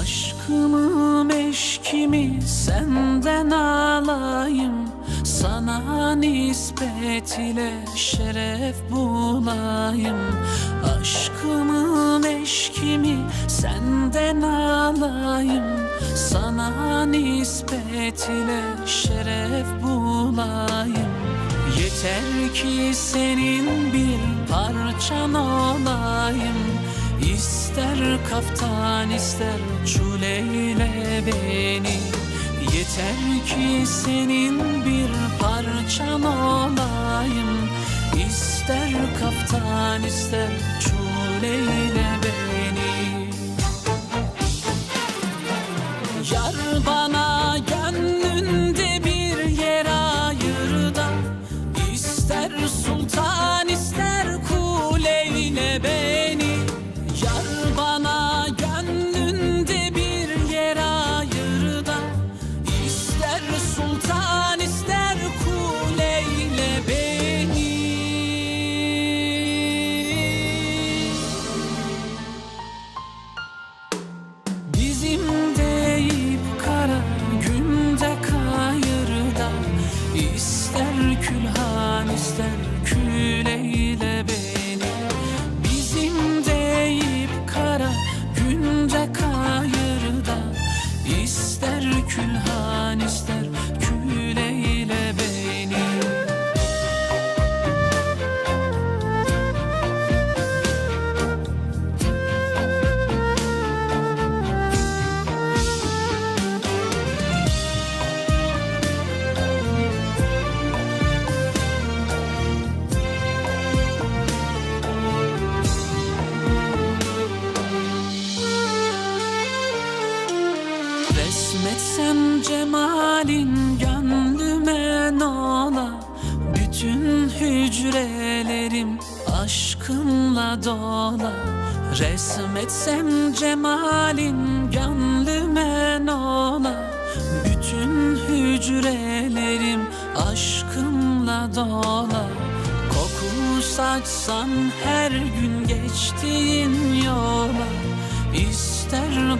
Aşkımı meşkimi senden alayım. Sana nispet ile şeref bulayım. Aşkımı meşkimi senden alayım. Sana nispet ile şeref bulayım. Yeter ki senin bir parçan olayım İster kaftan ister çuleyle beni. Yeter ki senin bir parçan olayım. İster kaftan ister çuleyle Resmetsem cemalin gönlüme nola Bütün hücrelerim aşkınla dola. Resmetsem cemalin gönlüme nola Bütün hücrelerim aşkınla dola. Koku saçsan her gün geçtiğin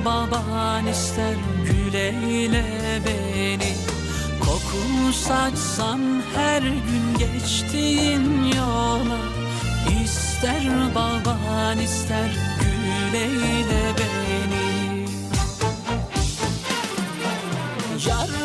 baban ister güleyle beni. Koku saçsam her gün geçtiğin yola. İster baban ister güleyle beni. Yarın